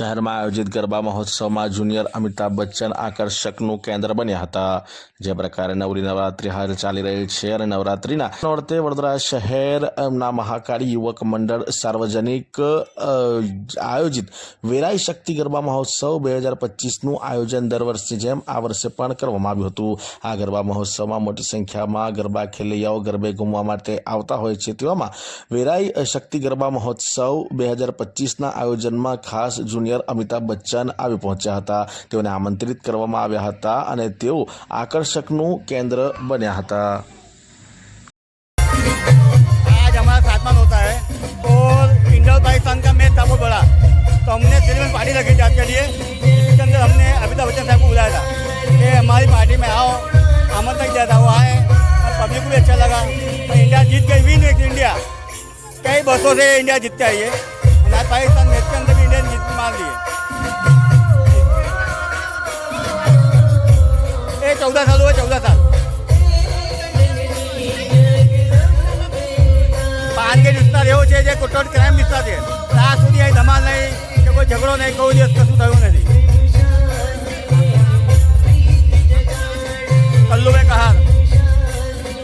શહેરમાં આયોજિત ગરબા મહોત્સવમાં જુનિયર અમિતાભ બચ્ચન આકર્ષકનું કેન્દ્ર બન્યા હતા. જે પ્રકારે નવરી નવરાત્રી હાલ ચાલી રહી છે અને નવરાત્રીના નોરતે વડોદરા શહેરના મહાકાળી યુવક મંડળ સાર્વજનિક આયોજિત વેરાઈ શક્તિ ગરબા મહોત્સવ બે હજાર પચીસનું આયોજન દર વર્ષની જેમ આ વર્ષે પણ કરવામાં આવ્યું હતું. આ ગરબા મહોત્સવમાં મોટી સંખ્યામાં ગરબા ખેલૈયાઓ ગરબે ઘૂમવા માટે આવતા હોય છે. તેવામાં વેરાઈ શક્તિ ગરબા મહોત્સવ બે હજાર પચીસના આયોજનમાં ખાસ જુનિયર અમિતાભ બચ્ચન આવી પહોંચ્યા હતા તેઓને આમંત્રિત કરવામાં આવ્યા હતા અને તેઓ આકર્ષકનું કેન્દ્ર બન્યા હતા आज हमारा सातवां होता है और इंडो पाकिस्तान का मैच था बहुत बड़ा तो हमने दिल्ली में पार्टी रखी थी आपके लिए इसके अंदर हमने अमिताभ बच्चन साहब को बुलाया था कि हमारी पार्टी में आओ आमंत्रण दिया था वो आए और पब्लिक को भी अच्छा लगा तो इंडिया जीत गई विन इंडिया कई बरसों से इंडिया जीतते आई है हमारे पाकिस्तान मैच के अंदर ચૌદા સાલ હોય ચૌદા સાલ પાનગેટ વિસ્તાર એવો છે જે કોટોડ ક્રાઇમ વિસ્તાર છે ત્યાં સુધી અહીં ધમાલ નહીં કે કોઈ ઝઘડો નહીં કોઈ દિવસ કશું થયું નથી